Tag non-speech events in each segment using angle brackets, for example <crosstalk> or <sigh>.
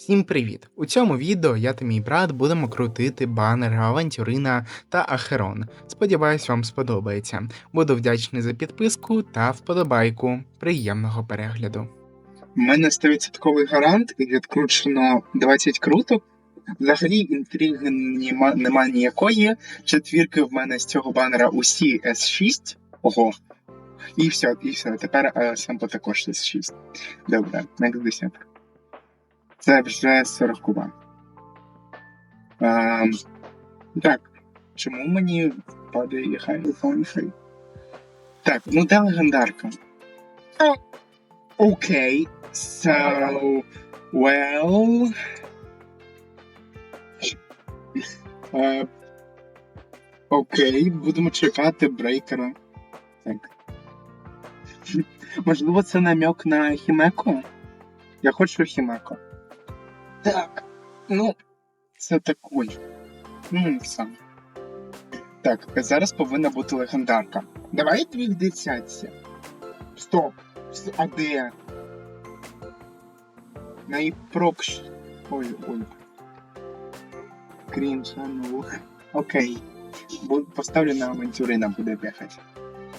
Всім привіт! У цьому відео я та мій брат будемо крутити банери Авантюрина та Ахерон. Сподіваюсь, вам сподобається. Буду вдячний за підписку та вподобайку. Приємного перегляду. У мене 100% гарант і відкручено 20 круток. Взагалі інтриги нема, нема ніякої. Четвірки в мене з цього банера усі S6. Ого. І все, і все. Тепер е, сампо також S6. Добре, next десятка. Це вже 40 куба. Ем, так. Чому мені падає хай? хай? Так, ну де легендарка? Окей. So, well. Е, Окей, будемо чекати брейкера. Так. Можливо, це намек на Хімеко? Я хочу Хімеко. Так. Ну, це такий. Ну. Так, зараз повинна бути легендарка. Давай дві в десятці. Стоп. А де? Найпрокш. Ой, ой. Крінж, а ну. Окей. Поставлю на авантюрина буде бігати.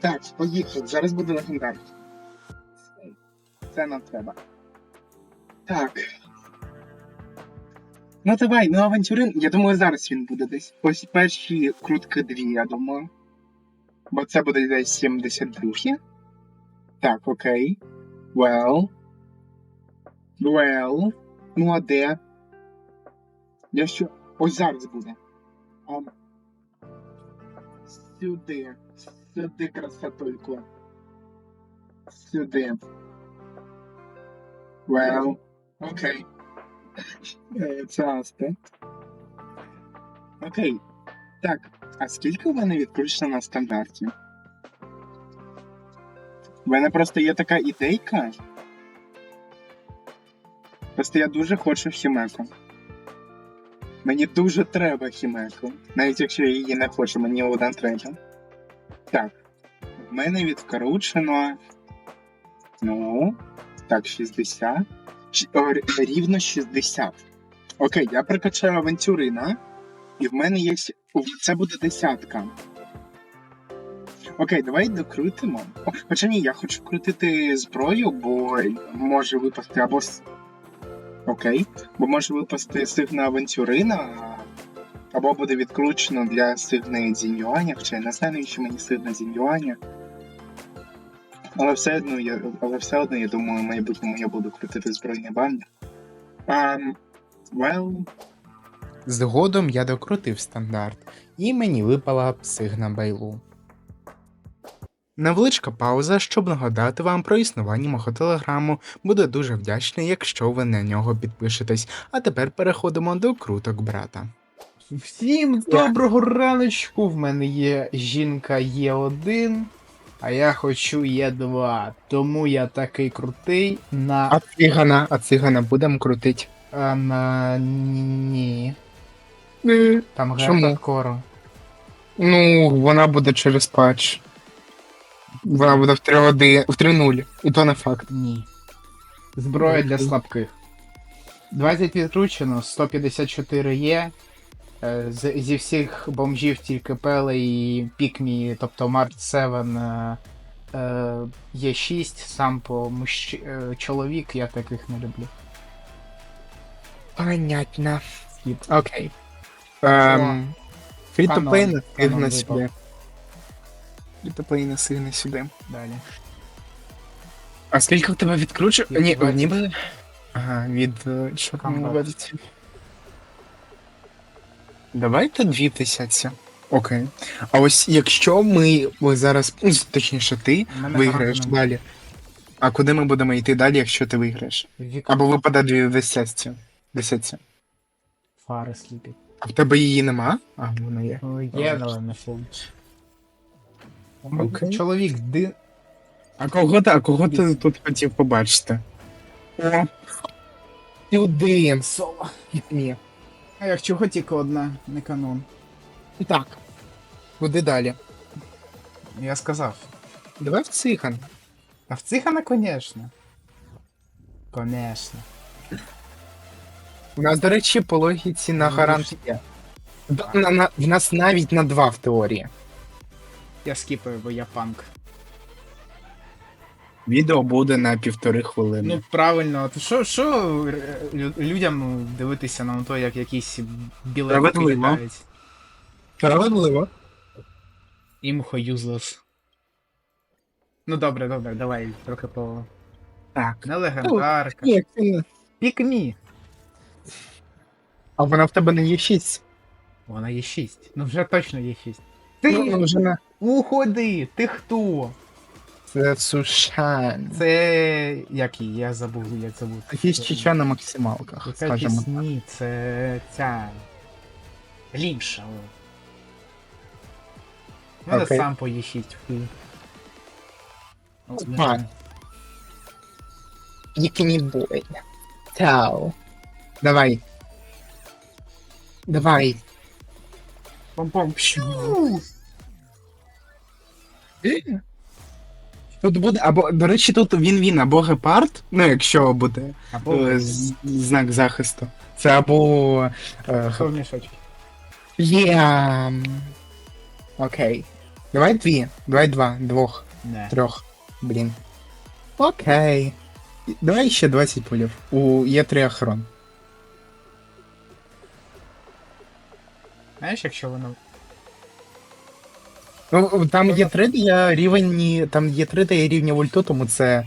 Так, поїхали. Зараз буде легендар. Це нам треба. Так. Ну давай, ну авантюрин. Я думаю, зараз він буде десь. Ось перші крутки дві, я думаю. Бо це буде десь 72. Так, окей. Well. Well. Ну а де? Я що. Ось зараз буде. А... Сюди. Сюди, красотульку. Сюди. Well. Окей. Е, Це Асте. Окей. Так, а скільки в мене відкручено на стандарті? У мене просто є така ідейка. Просто я дуже хочу хімеку. Мені дуже треба хімеку. Навіть якщо я її не хочу, мені одна треба. Так. В мене відкручено. Ну. Так, 60. Рівно 60. Окей, я прокачаю авантюрина. І в мене є. Це буде десятка. Окей, давай докрутимо. Хоча ні, я хочу крутити зброю, бо може випасти або. Окей. Бо може випасти сигна авантюрина, або буде відкручено для сигни Зіньюаня, хоча я не знаю, навіщо мені сигна Зіньюаня. Але все одно я, але все одно, я думаю, в майбутньому я буду крутити збройний банер. Um, well, Згодом я докрутив стандарт, і мені випала псигна Байлу. Невеличка пауза, щоб нагадати вам про існування мого телеграму. Буду дуже вдячний, якщо ви на нього підпишетесь. А тепер переходимо до круток брата. Всім доброго раночку! В мене є жінка Є1, а я хочу Є2. Тому я такий крутий на. А цигана, а цигана будемо крутити. А на ні. Там Чому? грає. Ну, вона буде через патч. Вона буде в 3 в 3-0, і то не факт. Ні. Зброя для слабких. 20 відкручено, 154 є. Е, Зі всіх бомжів тільки Пеле і Пікмі, тобто Март 7 е, е, є 6, сам по мужч... чоловік, я таких не люблю. Понятно. Окей. Фрі-то-плей Канон. насигне Канон сюди. Фрі-то-плей насигне сюди. Далі. А скільки в тебе відкручив? Від Ні, 20. ніби. Ага, від там Комбат. Давайте дві. Окей. А ось якщо ми, ми зараз, ну, точніше, ти мене виграєш гарно. далі. А куди ми будемо йти далі, якщо ти виграєш? Віка Або випаде дві десятці. Десятці. фари сліпі. А в тебе її нема? А, вона є. Ну, Є, але не фон. Окей. Чоловік, ди... А кого ти, а кого ти тут хотів побачити? О, сюди. Соло. Ні. А як чого тільки одна, не канон. Так. Куди далі? Я сказав. Давай в цихан. А в Цихана, конечно. Конечно. У нас, до речі, по логіці на Ну, гарант є. Д- На, на, в нас навіть на два в теорії. Я скіпаю, бо я панк. Відео буде на півтори хвилини. Ну правильно, от що, що е, людям дивитися на то, як якісь білети Справедливо. літають? Справедливо. Імхо юзлес. Ну добре, добре, давай трохи по. Так. Не легендарка. Пікмі. А вона в тебе не є 6. Вона є 6. Ну вже точно є 6. Ну, ну, вже. Уходи! Ти хто? Це Сушан. Це. Як її? Я забув, як. Якийсь чеча на максималках, Яка скажімо. якісь ні, це ця. О. Мене Окей. сам по Е6 хуй. О, А. не- Пікні бой. Тау. Давай. Давай. Пом-пом. Пшу. Тут буде, або, до речі, тут він-він, або гепард, ну якщо буде Або е, з- знак захисту. Це або. Е? Є. Окей. Давай дві. Давай два. Двох. Не. Трьох. Блін. Окей. Давай ще 20 пулів. У є три охорон. Знаєш, якщо воно. Ну, там є три рівні. Там є три рівня вольту, тому це.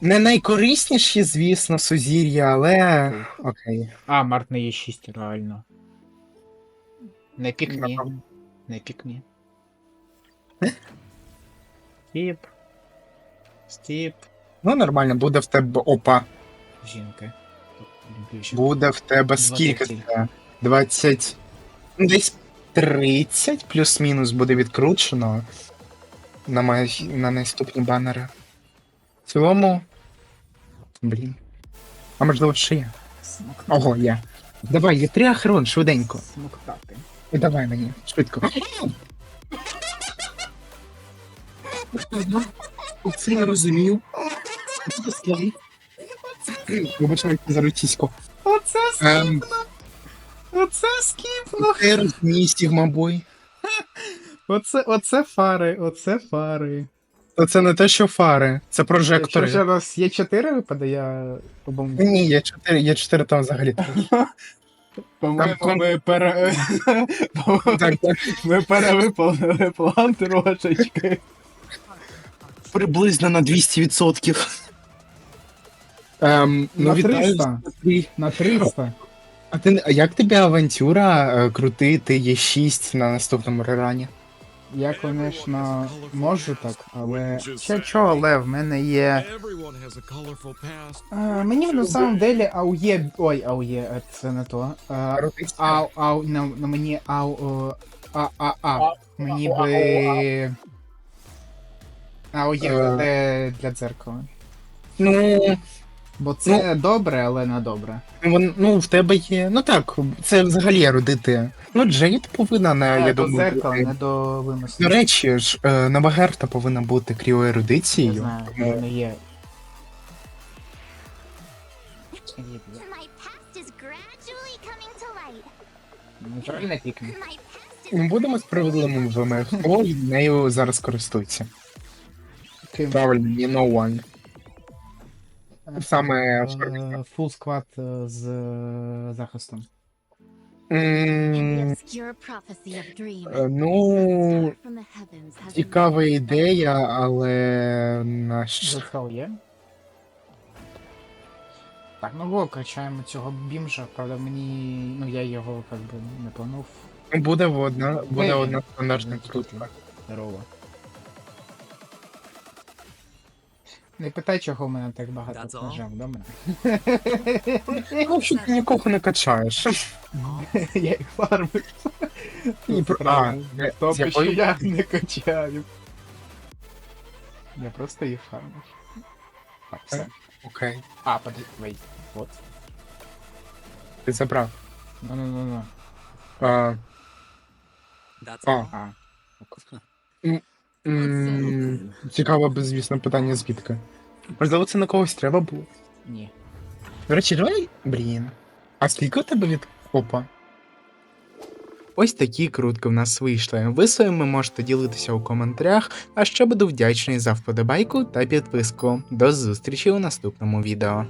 Не найкорисніші, звісно, сузір'я, але. Окей. А, Март не є 6, реально. Не пікні. Не пікні. <laughs> Стіп. Стіп. Ну, нормально, буде в тебе. Опа. Жінки. Буде в тебе скільки це? 20. ну, Десь 30 плюс-мінус буде відкручено на, май... на наступні банери. В цілому. Блін. А можливо ще є. Смоктати. Ого, є. Давай, є три охорон, швиденько. Смоктати. І давай мені, швидко. Це не розумів. Вибачайте за російську. Оце Ем, Оце скіпно. Розумій, Сігмабой. Оце, оце фари, оце фари. То це не те, що фари, це прожектори. Якщо ж у нас є 4 випаде, я обом... Ні, є 4, є 4 там взагалі. По-моєму, Там- ми, пере... <laughs> Так, так. ми перевиповнили план трошечки. Приблизно на 200%. Ем, ну, На 300. всіх. На 300. А, ти, а як тобі авантюра е, крутити Є6 на наступному рерані? Я, звісно, можу так, але. Ще чого, але в мене є. А, мені на самом деле аує. Ой, аує, е, це не то. А, ау, ау, на, на мені ау. о, А, а, а. Мені би. Аує Е. для дзеркала. Ну, Бо це добре, але не добре. вон, ну, в тебе є. Ну так, це взагалі ерудити. Ну, Джейд повинна на, я до думаю. дзеркала, бути. не до виносу. До речі ж, е, нова повинна бути Я кріоерудицією. знаю, в тому- мене є. Є, є. My past Ми будемо справедливими в ВМФ. <laughs> Хто нею зараз користується? Правильно, ні, no one. Саме Фул склад е, з е, захистом. Е, Ну, цікава ідея, але наш. Застал є. Так, ну го, качаємо цього бімжа, правда мені. Ну я його как би не планув. Буде одна, буде одна стандартна крутка. Здорово. Не питай, чого в мене так багато all? нажав, добре? Ну, що ти нікого не качаєш. <laughs> Я їх фармив. І про- а, е, з якою- що я не качаю. Я просто їх фармив. Так, все. Окей, А, подожди, wait, вот. ти забрав. Ну-ну-ну-ну. А, That's а, all. А. м, цікаве, звісно, питання звідки. Можливо, це на когось треба було. Ні. До речі, давай. Блін. А скільки у тебе від Опа? Ось такі крутки в нас вийшли. Ви своїми можете ділитися у коментарях, а ще буду вдячний за вподобайку та підписку. До зустрічі у наступному відео.